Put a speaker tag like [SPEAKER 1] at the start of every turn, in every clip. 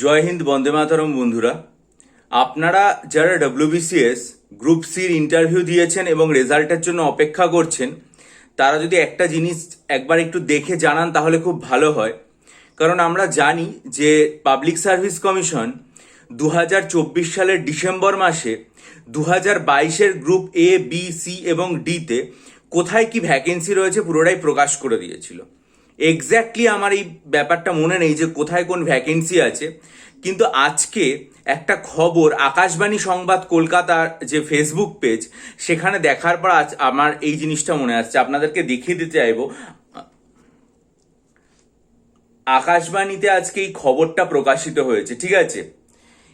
[SPEAKER 1] জয় হিন্দ, বন্দে মাতরম বন্ধুরা। আপনারা যারা ডব্লিউবিসিএস গ্রুপ সির ইন্টারভিউ দিয়েছেন এবং রেজাল্টের জন্য অপেক্ষা করছেন, তারা যদি একটা জিনিস একবার একটু দেখে জানান তাহলে খুব ভালো হয়। কারণ আমরা জানি যে পাবলিক সার্ভিস কমিশন দু হাজার চব্বিশ সালের ডিসেম্বর মাসে দু হাজার বাইশের গ্রুপ এ বি সি এবং ডিতে কোথায় কি ভ্যাকেন্সি রয়েছে পুরোটাই প্রকাশ করে দিয়েছিল। এক্স্যাক্টলি আমার এই ব্যাপারটা মনে নেই যে কোথায় কোন ভ্যাকেন্সি আছে, কিন্তু আজকে একটা খবর, আকাশবাণী সংবাদ কলকাতার যে ফেসবুক পেজ সেখানে দেখার পর আজ আমার এই জিনিসটা মনে আসছে। আপনাদেরকে দেখিয়ে দিতে চাইব। আকাশবাণীতে আজকে এই খবরটা প্রকাশিত হয়েছে, ঠিক আছে?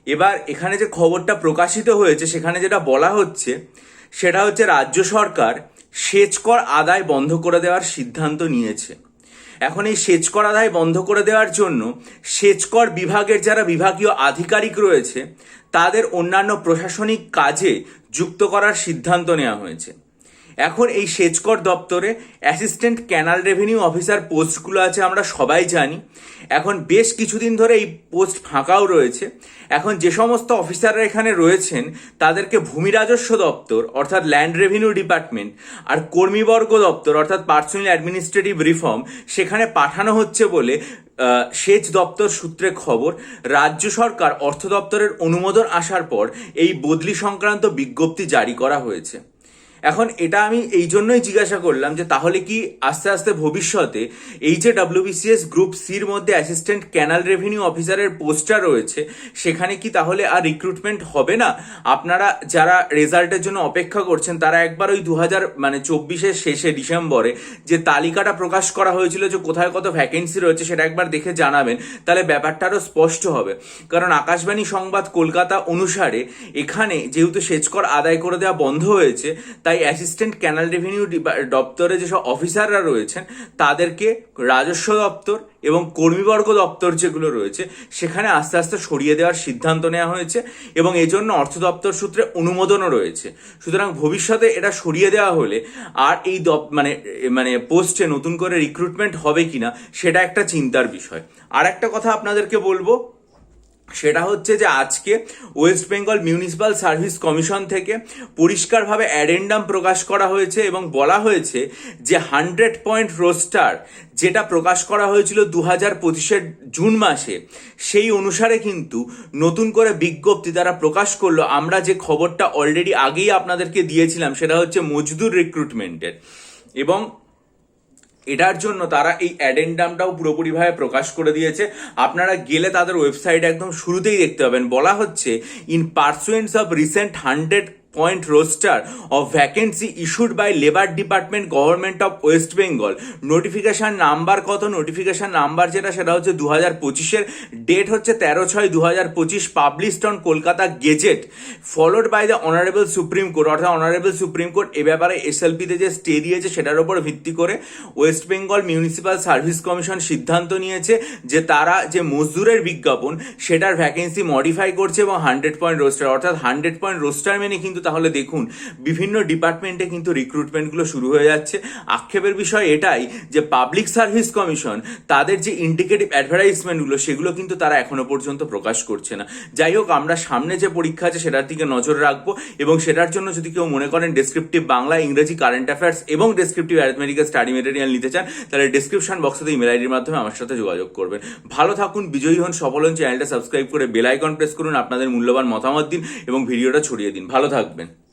[SPEAKER 1] এবার এখানে যে খবরটা প্রকাশিত হয়েছে, সেখানে যেটা বলা হচ্ছে, সেটা হচ্ছে রাজ্য সরকার সেচ কর আদায় বন্ধ করে দেওয়ার সিদ্ধান্ত নিয়েছে। এখন এই সেচ করা আদায় বন্ধ করে দেওয়ার জন্য সেচকর বিভাগের যারা বিভাগীয় আধিকারিক রয়েছে, তাদের অন্যান্য প্রশাসনিক কাজে যুক্ত করার সিদ্ধান্ত নেওয়া হয়েছে। এখন এই সেচকর দপ্তরে অ্যাসিস্ট্যান্ট ক্যানাল রেভিনিউ অফিসার পোস্টগুলো আছে, আমরা সবাই জানি। এখন বেশ কিছুদিন ধরে এই পোস্ট ফাঁকাও রয়েছে। এখন যে সমস্ত অফিসাররা এখানে রয়েছেন, তাদেরকে ভূমি রাজস্ব দপ্তর, অর্থাৎ ল্যান্ড রেভিনিউ ডিপার্টমেন্ট, আর কর্মীবর্গ দপ্তর, অর্থাৎ পার্সোনাল অ্যাডমিনিস্ট্রেটিভ রিফর্ম, সেখানে পাঠানো হচ্ছে বলে সেচ দপ্তর সূত্রে খবর। রাজ্য সরকার অর্থ দপ্তরের অনুমোদন আসার পর এই বদলি সংক্রান্ত বিজ্ঞপ্তি জারি করা হয়েছে। এখন এটা আমি এই জন্যই জিজ্ঞাসা করলাম যে তাহলে কি আস্তে আস্তে ভবিষ্যতে এই যে ডাব্লিউবিসিএস গ্রুপ সির মধ্যে অ্যাসিস্ট্যান্ট ক্যানাল রেভিনিউ অফিসারের পোস্টটা রয়েছে, সেখানে কি তাহলে আর রিক্রুটমেন্ট হবে না? আপনারা যারা রেজাল্টের জন্য অপেক্ষা করছেন, তারা একবার ওই দু হাজার মানে চব্বিশের শেষে ডিসেম্বরে যে তালিকাটা প্রকাশ করা হয়েছিল যে কোথায় কত ভ্যাকেন্সি রয়েছে সেটা একবার দেখে জানাবেন, তাহলে ব্যাপারটা আরও স্পষ্ট হবে। কারণ আকাশবাণী সংবাদ কলকাতা অনুসারে এখানে যেহেতু সেচকর আদায় করে দেওয়া বন্ধ হয়েছে তাই অ্যাসিস্ট্যান্ট ক্যানাল রেভিনিউ দপ্তরে যেসব অফিসাররা রয়েছেন, তাদেরকে রাজস্ব দপ্তর এবং কর্মীবর্গ দপ্তর যেগুলো রয়েছে, সেখানে আস্তে আস্তে সরিয়ে দেওয়ার সিদ্ধান্ত নেওয়া হয়েছে এবং এজন্য অর্থ দপ্তর সূত্রে অনুমোদনও রয়েছে। সুতরাং ভবিষ্যতে এটা সরিয়ে দেওয়া হলে আর এই মানে মানে পোস্টে নতুন করে রিক্রুটমেন্ট হবে কিনা, সেটা একটা চিন্তার বিষয়। আর একটা কথা আপনাদেরকে বলব সেটা হচ্ছে যে আজকে West Bengal municipal service commission থেকে পরিষ্কারভাবে অ্যাডেন্ডাম প্রকাশ করা হয়েছে এবং বলা হয়েছে যে হান্ড্রেড পয়েন্ট রোস্টার যেটা প্রকাশ করা হয়েছিল দু হাজার পঁচিশের জুন মাসে, সেই অনুসারে কিন্তু নতুন করে বিজ্ঞপ্তি তারা প্রকাশ করল। আমরা যে খবরটা অলরেডি আগেই আপনাদেরকে দিয়েছিলাম, সেটা হচ্ছে মজদুর রিক্রুটমেন্টের এবং এটার জন্য তারা এই অ্যাডেন্ডামটাও পুরোপুরিভাবে প্রকাশ করে দিয়েছে। আপনারা গেলে তাদের ওয়েবসাইট একদম শুরুতেই দেখতে পাবেন। বলা হচ্ছে in pursuance of recent hundred point roster of vacancy issued by labour department government of West Bengal notification number কত? নোটিফিকেশান নাম্বার যেটা, সেটা হচ্ছে দু হাজার পঁচিশের। ডেট হচ্ছে তেরো ছয় দু হাজার পঁচিশ published on Kolkata gazette followed by the honourable Supreme Court অর্থাৎ অনারেবল সুপ্রিম কোর্ট এ ব্যাপারে এসএলপিতে যে স্টে দিয়েছে, সেটার উপর ভিত্তি করে West Bengal municipal service commission সিদ্ধান্ত নিয়েছে যে তারা যে মজদুরের বিজ্ঞাপন, সেটার ভ্যাকেন্সি মডিফাই করছে এবং হান্ড্রেড পয়েন্ট রোস্টার অর্থাৎ হান্ড্রেড পয়েন্ট রোস্টার মেনে কিন্তু তাহলে দেখুন, বিভিন্ন ডিপার্টমেন্টে কিন্তু রিক্রুটমেন্টগুলো শুরু হয়ে যাচ্ছে। আক্ষেপের বিষয় এটাই যে পাবলিক সার্ভিস কমিশন তাদের যে ইন্ডিকেটিভ অ্যাডভার্টাইজমেন্টগুলো সেগুলো কিন্তু তারা এখনও পর্যন্ত প্রকাশ করছে না। যাই হোক, আমরা সামনে যে পরীক্ষা আছে, সেটার দিকে নজর রাখব এবং সেটার জন্য যদি কেউ মনে করেন ডেসক্রিপটিভ বাংলা, ইংরেজি কারেন্ট অ্যাফেয়ার্স এবং ডেসক্রিপটিভ অ্যারিথমেটিক্যাল স্টাডি মেটেরিয়াল নিতে চান, তাহলে ডিসক্রিপশন বক্সে ইমেল আইডির মাধ্যমে আমার সাথে যোগাযোগ করবেন। ভালো থাকুন, বিজয়ী হন, সফল হন চ্যানেলটা সাবস্ক্রাইব করে বেল আইকন প্রেস করুন, আপনাদের মূল্যবান মতামত দিন এবং ভিডিওটা ছড়িয়ে দিন। ভালো থাকবেন banget Ben.